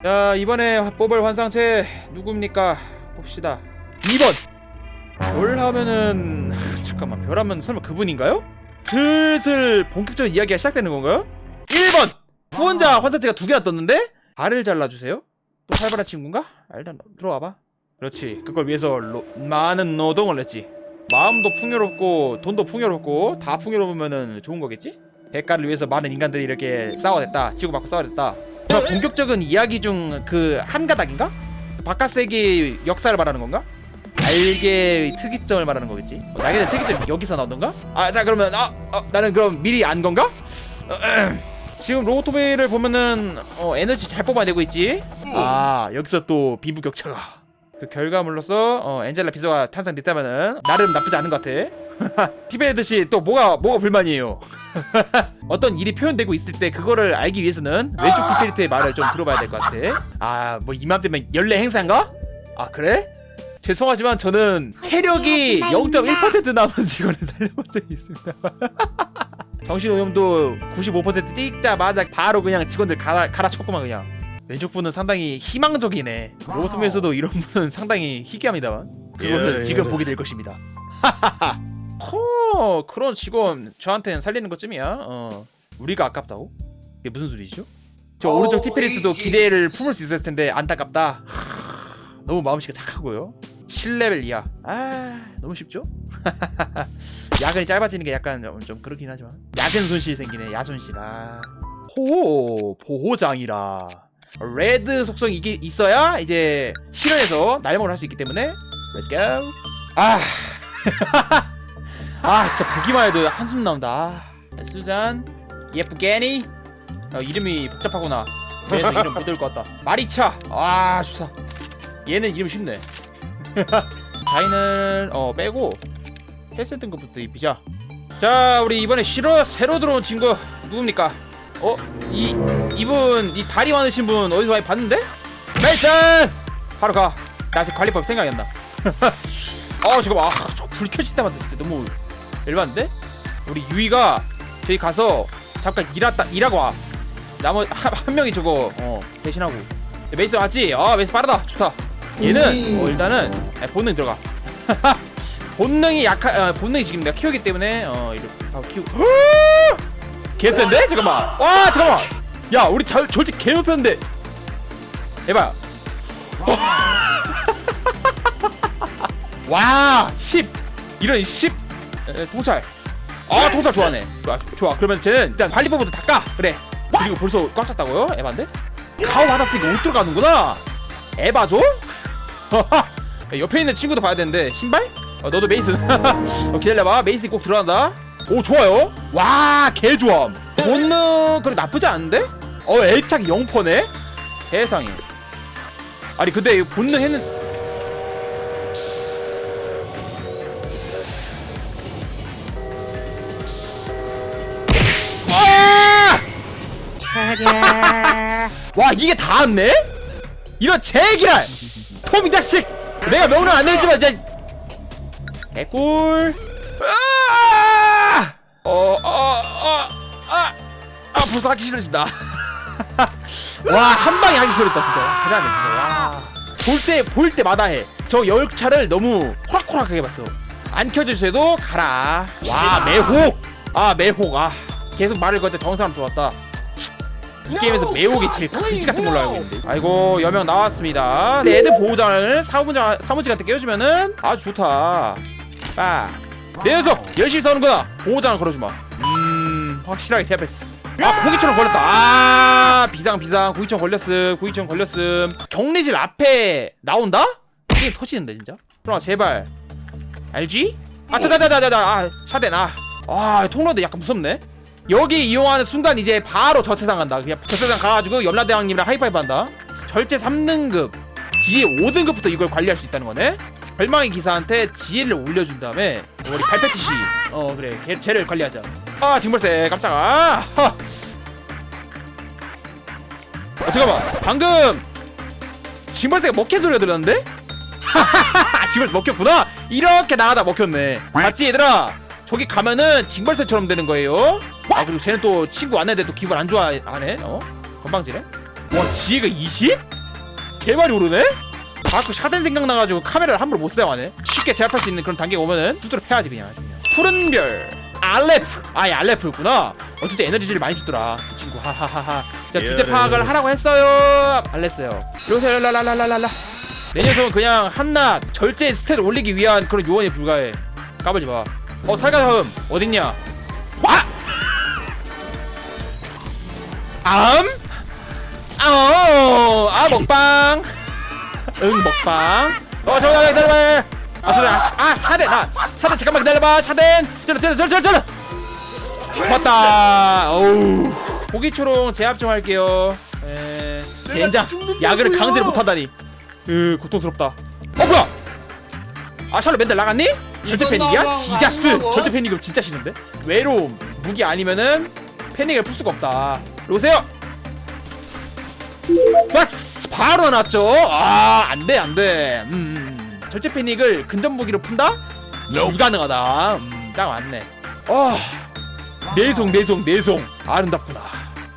자 이번에 뽑을 환상체 누굽니까? 봅시다. 2번! 별 하면은 잠깐만 별 하면 설마 그분인가요? 슬슬 본격적인 이야기가 시작되는 건가요? 1번! 후원자 환상체가 두 개나 떴는데 발을 잘라주세요. 또 활발한 친구인가? 아, 일단 들어와봐. 그렇지. 그걸 위해서 로- 많은 노동을 했지. 마음도 풍요롭고 돈도 풍요롭고 다 풍요로우면은 좋은 거겠지? 대가를 위해서 많은 인간들이 이렇게 싸워댔다. 치고받고 싸워댔다 저 본격적인 이야기 중 그 한 가닥인가? 바깥 세계의 역사를 말하는 건가? 날개의 특이점을 말하는 거겠지? 어, 날개의 특이점이 여기서 나오던가? 아 자 그러면 아 어, 나는 그럼 미리 안 건가? 어, 음. 지금 로보토베이를 보면은 어, 에너지 잘 뽑아내고 있지? 아 여기서 또 빈부격차가 그 결과물로서 어, 엔젤라 비서가 탄생됐다면은 나름 나쁘지 않은 것 같아 티베듯이 또 뭐가 뭐가 불만이에요 어떤 일이 표현되고 있을 때 그거를 알기 위해서는 왼쪽 디테리트의 말을 좀 들어봐야 될 것 같아. 아, 뭐 이맘때면 연례 행사인가? 아, 그래? 죄송하지만 저는 체력이 0.1% 남은 직원을 살려본 적이 있습니다. 정신오염도 95% 찍자마자 바로 그냥 직원들 갈아, 갈아쳤구만 그냥. 왼쪽 분은 상당히 희망적이네. 로보트에서도 이런 분은 상당히 희귀합니다만. 그것을 예, 지금 예. 보게 될 것입니다. 허 그런 직원 저한테는 살리는 것쯤이야. 어 우리가 아깝다고? 이게 무슨 소리죠? 저 어, 오른쪽 티페리트도 이- 기대를 품을 수 있었을 텐데 안타깝다. 하, 너무 마음씨가 착하고요. 7레벨 이하. 아 너무 쉽죠? 야근이 짧아지는 게 약간 좀, 좀 그렇긴 하지만 야근 손실 생기네 야손실. 아. 호 보호장이라. 레드 속성이 이게 있어야 이제 실현해서 날먹을 할 수 있기 때문에 Let's go. 아. 아 진짜 보기만 해도 한숨 나온다. 아, 수잔. 예쁘게니? 어, 이름이 복잡하구나. 얘는 이름 못 들을 것 같다. 마리차! 아 좋다. 얘는 이름 쉽네. 자인을 어 빼고 헬스 등급부터 입히자. 자 우리 이번에 실어 새로 들어온 친구 누굽니까? 어? 이 이분 이 다리 많으신 분 어디서 많이 봤는데? 메이슨! 바로 가 나 아직 관리법 생각이 안 나. 아 잠깐만. 아, 저불 켜질 때마다 진짜 너무 열받는데? 우리 유이가 저기 가서 잠깐 일하다 일하고 와. 나머 한, 한 명이 저거 어 대신하고. 메이스 맞지? 아 메이스 빠르다. 좋다. 얘는 어, 일단은 아, 본능 들어가. 본능이 약하 어, 본능이 지금 내가 키우기 때문에 어 이렇게 아, 키우고 개센데? 잠깐만. 와 잠깐만. 야 우리 잘 졸지 개 높였는데. 해봐. 와 10! 이런 10! 에, 통찰. 아 통찰 좋아하네. 좋아 좋아. 그러면 쟤는 일단 관리법부터 닦아. 그래. 그리고 벌써 꽉 찼다고요? 에반데? 가오 받았으니까 못 들어가는구나. 에바죠? 옆에 있는 친구도 봐야 되는데. 신발? 어, 너도 메이스. 어, 기다려봐. 메이스 꼭 들어간다. 오 좋아요. 와 개좋아 본능 그래 나쁘지 않은데? 어 애착 0%네? 세상에. 아니 근데 본능 했는 와 이게 다 왔네? 이런 제기랄! 톰이 자식! 내가 명령 안 내리지만 이제 개꿀! 아! 어 어 어 아아 아, 벌써 하기 싫어진다. 와 한 방에 하기 싫었다 진짜. 대단해 진짜. 와볼 때 볼 때마다 해저 열차를 너무 호락호락하게 봤어. 안 켜주셔도 가라. 와 매혹! 아 매혹. 아 계속 말을 거쳐 정사람 들어왔다 이 게임에서 매혹이 제일 그지 같은 걸로 알고 있는데. 아이고 여명 나왔습니다. 레드 보호장을 사무장 사무직한테 깨워주면은 아주 좋다. 빠 내에서 열심히 싸우는구나 보호장을 걸어주마. 음 확실하게 제압했어. 아 고기처럼 걸렸다. 아 비상 비상. 고기처럼 걸렸음 고기처럼 걸렸음. 격리실 앞에 나온다? 게임 터지는데 진짜? 그럼 제발. 알지? 아 자자자자자 아 샤덴 아아 통로도 약간 무섭네 여기 이용하는 순간 이제 바로 저 세상 간다. 그냥 저 세상 가가지고 연라대왕님이랑 하이파이브 한다. 절제 3등급 지혜 5등급부터 이걸 관리할 수 있다는 거네. 별망의 기사한테 지혜를 올려준 다음에 우리 발패티시. 어 그래. 걔, 쟤를 관리하자. 아 징벌새. 깜짝아. 하. 어 잠깐만. 방금 징벌새가 먹힌 소리가 들렸는데? 징벌새 먹혔구나. 이렇게 나가다 먹혔네. 맞지 얘들아? 저기 가면은 징벌새처럼 되는 거예요 아 그리고 쟤는 또 친구 왔는데 또 기분 안 좋아하네? 어? 건방지네? 와 지혜가 20? 개 많이 오르네? 자꾸 샤덴 생각나가지고 카메라를 함부로 못 사용하네? 쉽게 제압할 수 있는 그런 단계가 오면은 두드려 패야지 그냥 아주 그냥. 푸른 별 알레프. 아예 알레프였구나. 어쨌든 에너지를 많이 주더라 이 친구. 하하하하. 자 주제 파악을 하라고 했어요. 안 했어요. 이러세요 랄랄랄랄랄라. 내 녀석은 그냥 한낱 절제 스탯 올리기 위한 그런 요원에 불과해. 까불지 마어 살가다음. 어딨냐 암? 아, 아 먹방. 응 먹방. 어 잠깐만 기다려봐. 아 저래 아 차덴 아 차덴 잠깐만 기다려봐. 저러 저러 저러 저러 저러. 맞다. 어우. 고기초롱 제압 좀 할게요. 에. 젠장. 야그를 강제로 못하다니. 으 고통스럽다. 어 뭐야? 아 샬롯 맨날 나갔니? 절제 패닉이야? 지자스! 절제 패닉은 진짜 싫은데? 외로움 무기 아니면은 패닉을 풀 수가 없다 오세요. 왔스! 바로 났죠? 아 안 돼 안 돼. 음, 절제 패닉을 근접 무기로 푼다? 불가능하다. 음, 딱 맞네. 어 내송 내송 내송. 아름답구나.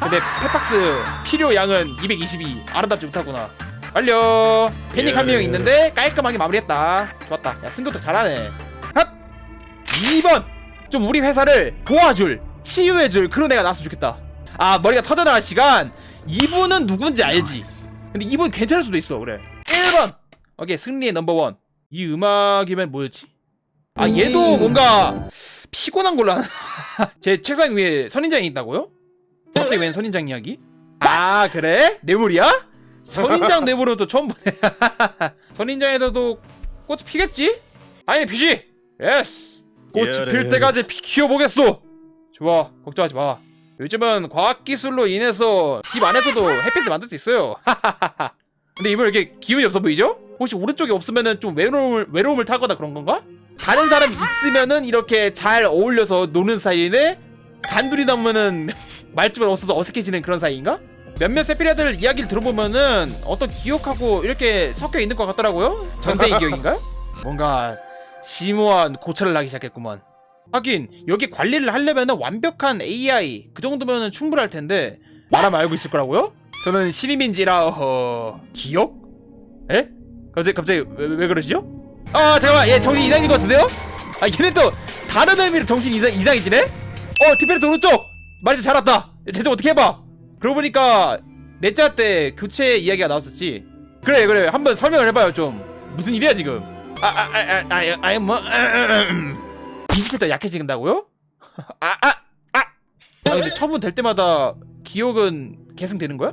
근데 펫박스 필요 양은 222 아름답지 못하구나. 완료. 패닉 한 명 있는데 깔끔하게 마무리했다. 좋았다. 야 승교도 잘하네. 핫! 2번 좀 우리 회사를 도와줄 치유해줄 그런 애가 나왔으면 좋겠다 아 머리가 터져나갈 시간 이분은 누군지 알지 근데 이분 괜찮을 수도 있어 그래 1번 오케이 승리의 넘버원 이 음악이면 뭐였지 아 얘도 뭔가 피곤한 걸로 하나 제 책상 위에 선인장이 있다고요? 갑자기 웬 선인장 이야기? 아 그래? 뇌물이야? 선인장 뇌물은 또 처음 보네 선인장에서도 꽃이 피겠지? 아니 피지! 예스! 꽃이 예래, 필. 때까지 피 키워보겠소! 좋아 걱정하지 마 요즘은 과학기술로 인해서 집 안에서도 햇빛을 만들 수 있어요 근데 이분 왜 이렇게 기운이 없어 보이죠? 혹시 오른쪽에 없으면은 좀 외로움을, 외로움을 타거나 그런 건가? 다른 사람 있으면은 이렇게 잘 어울려서 노는 사이인데 단둘이 남으면은 말주변 없어서 어색해지는 그런 사이인가? 몇몇 세피라들 이야기를 들어보면은 어떤 기억하고 이렇게 섞여 있는 것 같더라고요. 전생의 기억인가요? 뭔가 심오한 고찰을 하기 시작했구만. 하긴 여기 관리를 하려면은 완벽한 AI 그 정도면은 충분할 텐데 나라면 알고 있을 거라고요? 저는 신임인지라 어... 기억? 에? 갑자기 갑자기 왜, 왜 그러시죠? 아 잠깐만 얘 정신 이상인 것 같은데요? 아 얘는 또 다른 의미로 정신 이상, 이상해지네? 어 티페르트 오른쪽 말이 잘 왔다 제좀 어떻게 해봐 그러고 보니까 넷째 때 교체 이야기가 나왔었지 그래 그래 한번 설명을 해봐요 좀 무슨 일이야 지금 아아아아아 아니 뭐 20대 약해지긴다고요? 아아아! 아, 아 근데 처분 될 때마다 기억은 계승되는 거야?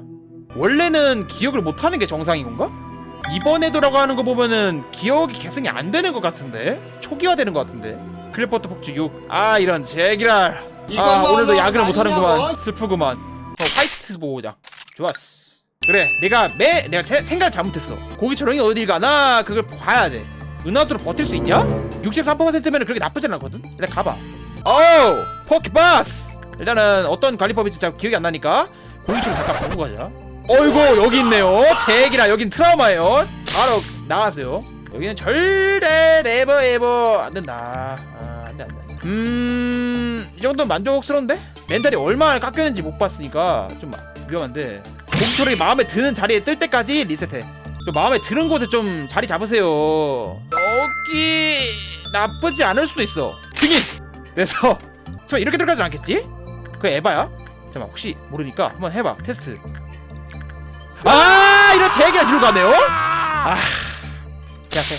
원래는 기억을 못하는 게 정상인 건가? 이번에 돌아가는 거 보면은 기억이 계승이 안 되는 것 같은데? 초기화되는 것 같은데? 클리퍼트 폭주 6 아 이런 제기랄. 아 오늘도 야근을 못하는구만? 슬프구만. 어, 화이트 보호자. 좋았어. 그래 내가 매 내가 세- 생각을 잘못했어. 고기 초롱이 어딜 가나 그걸 봐야 돼 은하수로 버틸 수 있냐? 63%면 그렇게 나쁘지 않거든. 일단 가봐. 어우 포키바스! 일단은 어떤 관리법인지 잘 기억이 안 나니까 고기초롱 잠깐 보고 가자. 어이구 여기 있네요. 제기라 여긴 트라우마예요. 바로 나가세요. 여기는 절대 네버 에버 안 된다. 아, 안돼 안돼. 음이 정도면 만족스러운데? 멘탈이 얼마나 깎였는지 못 봤으니까 좀 위험한데. 공초록이 마음에 드는 자리에 뜰 때까지 리셋해 좀 마음에 드는 곳에 좀 자리 잡으세요. 여기 나쁘지 않을 수도 있어. 승인 그래서 잠깐 이렇게 들어가지 않겠지? 그 에바야? 잠깐 혹시 모르니까 한번 해봐 테스트. 아! 이런 제기가 뒤로 가네요? 아 제압해.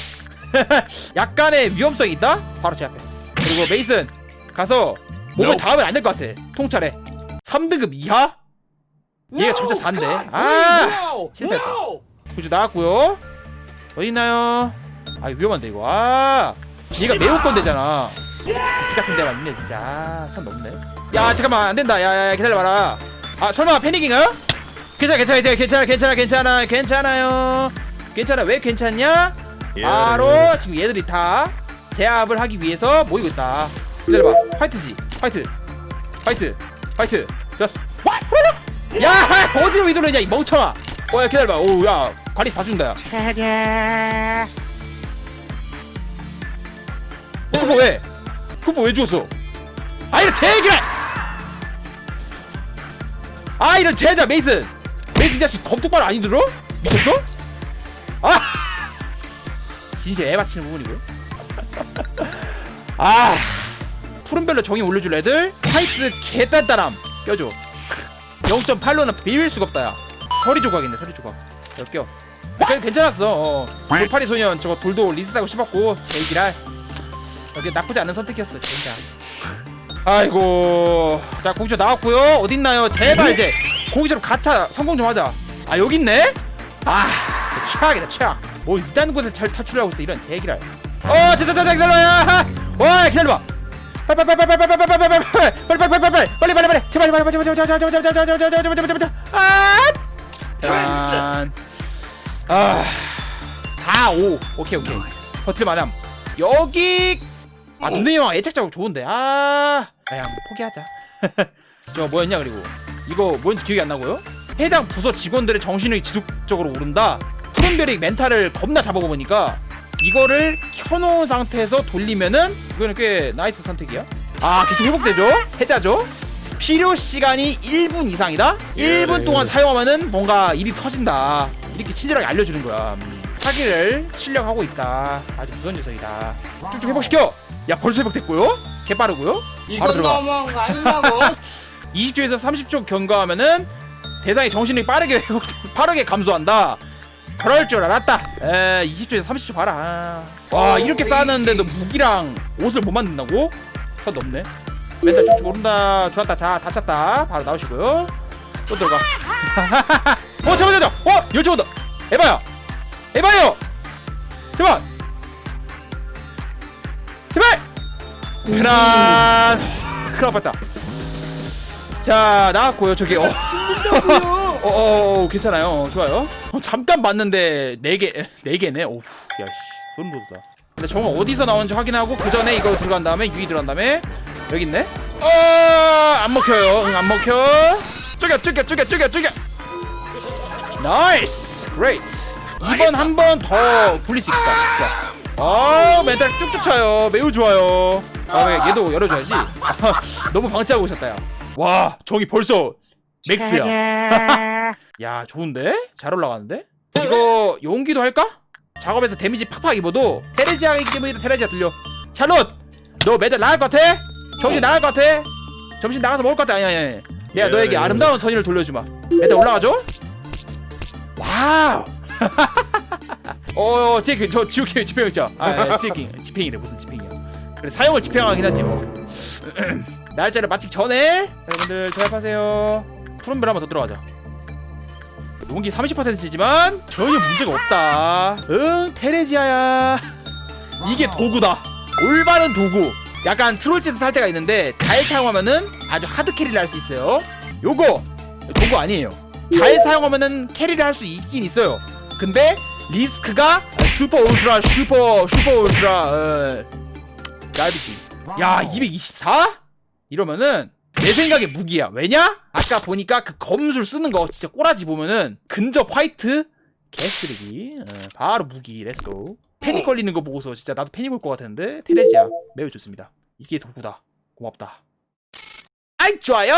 약간의 위험성이 있다? 바로 제압해. 그리고 메이슨 가서 몸을 닿으면 안 될 것 같아. 통찰해. 3등급 이하? 얘가 진짜 4인데. 아! 실패했다 구주 나왔고요. 어디 있나요? 아 위험한데 이거. 아 얘가 매우 건대잖아. 비스트 같은 데만 있네 진짜. 아, 참 높네. 야 잠깐만 안 된다. 야야 기다려봐라. 아 설마 패닉인가요? 괜찮아 괜찮아 괜찮아 괜찮아 괜찮아 괜찮아요. 괜찮아 왜 괜찮냐? 바로 지금 얘들이 다 제압을 하기 위해서 모이고 있다. 기다려봐. 화이트지. 화이트. 화이트. 화이트. 좋았어 야 어디로 이동했냐 이 멍청아 어야 기다려봐 오야 관리 다 준다 야 어, 쿠퍼 왜? 쿠퍼 왜 죽었어? 아 이런 제기라! 아 이런 제자 메이슨 왜이 자식 검톡발 아니 들어? 미쳤어? 아 진짜 애받치는 부분이고요 아 푸른별로 정의 올려줄 애들 화이트 개단단함 껴줘 0.8로는 비빌 수가 없다 야 서리 조각이네 서리 조각. 몇 껴. 그래 괜찮았어. 어. 돌파리 소년 저거 돌도 리스트하고 싶었고 제기랄. 이게 나쁘지 않은 선택이었어 진짜. 아이고. 자 공주 나왔고요. 어딨나요? 제발 이제 공주로 가차 성공 좀 하자. 아 여기 있네? 아 최악이다 최악. 뭐 이딴 곳에 잘 탈출하고 있어 이런 대기랄. 어 자자자자 기다려야 와 기다려봐. 빨리 빨리 빨리 빨리 빨리 빨리 빨리 빨리 빨리 빨리 빨리 빨리 빨리 빨리 빨리 제발 제발 제발 제발 제발 제발 제발 제발 제발 제발 제발 제발 제발 아 아다 오. 오케이 오케이. 버틸 만함. 여기. 아 눈의 영화 애착 자국 좋은데. 아. 그냥 포기하자. 저 뭐였냐 그리고. 이거 뭔지 기억이 안 나고요? 해당 부서 직원들의 정신력이 지속적으로 오른다. 푸른별이 멘탈을 겁나 잡아보니까 이거를 켜놓은 상태에서 돌리면은 이거는 꽤 나이스 선택이야. 아 계속 회복되죠? 해자죠 필요 시간이 1분 이상이다 1분 동안 사용하면은 뭔가 일이 터진다 이렇게 친절하게 알려주는 거야 음, 사기를 실력하고 있다 아주 무서운 녀석이다 쭉쭉 회복시켜 야 벌써 회복됐고요 개 빠르고요 바로 이건 들어가 너무한 거 아니냐고 20초에서 30초 경과하면은 대상의 정신력이 빠르게 회복 빠르게 감소한다. 그럴 줄 알았다. 에 20초에서 30초 봐라. 아. 와 이렇게 쌓았는데도 무기랑 옷을 못 만든다고? 선 넘네. 멘탈 쭉쭉 오른다. 좋았다. 자 다쳤다. 바로 나오시고요. 또 들어가. 어 잠깐 잠깐. 어 열차 온다. 에바야. 에바요. 제발. 제발. 그란. 큰일 났다. 자 나왔고요 저기 어. 어, 어, 어, 괜찮아요. 어, 좋아요. 어, 잠깐 봤는데 네 개, 네 개네. 오, 야, 씨, 소름 돋다. 근데 정말 어디서 나오는지 확인하고 그 전에 이거 들어간 다음에 유이 들어간 다음에 여기 있네. 어, 안 먹혀요. 응, 안 먹혀. 쪼개, 쪼개, 쪼개, 쪼개, 쪼개. 나이스, 그레이트. 이번 한 번 더 굴릴 수 있다. 좋아. 어, 멘탈 쭉쭉 쳐요. 매우 좋아요. 아, 왜 얘도 열어줘야지. 너무 방치하고 오셨다, 야. 와, 저기 벌써 맥스야. 야 좋은데? 잘 올라가는데? 이거 용기도 할까? 작업에서 데미지 팍팍 입어도 테레지아 이기 때문에 테레지아 들려 샬롯! 너 매달 나갈 것 같아? 정신 나갈 것 같아? 정신 나가서 먹을 것 같아? 아니 아니 아니. 내가 너에게 아름다운 선의를 돌려주마. 매달 올라가죠? 와우! 어 지금 저 지옥행 집행 있죠? 아 지옥행 집행이래 무슨 집행이야. 그래 사용을 집행하긴 하지 뭐. 날짜를 마치기 전에 여러분들 조합하세요. 푸른별 한번 더 들어가자. 무기 30%지만 전혀 문제가 없다. 응 테레지아야. 이게 도구다. 올바른 도구 약간 트롤짓을 살 때가 있는데 잘 사용하면은 아주 하드 캐리를 할 수 있어요. 요거 도구 아니에요. 잘 사용하면은 캐리를 할 수 있긴 있어요. 근데 리스크가 슈퍼 울트라 슈퍼 슈퍼 울트라 어, 짧지 야 224? 이러면은 내 생각에 무기야. 왜냐? 아까 보니까 그 검술 쓰는 거 진짜 꼬라지 보면은 근접 화이트 개쓰레기. 어, 바로 무기. 렛츠고. 패닉 걸리는 거 보고서 진짜 나도 패닉 올 것 같았는데 테레지아 매우 좋습니다. 이게 도구다. 고맙다. 아이 좋아요.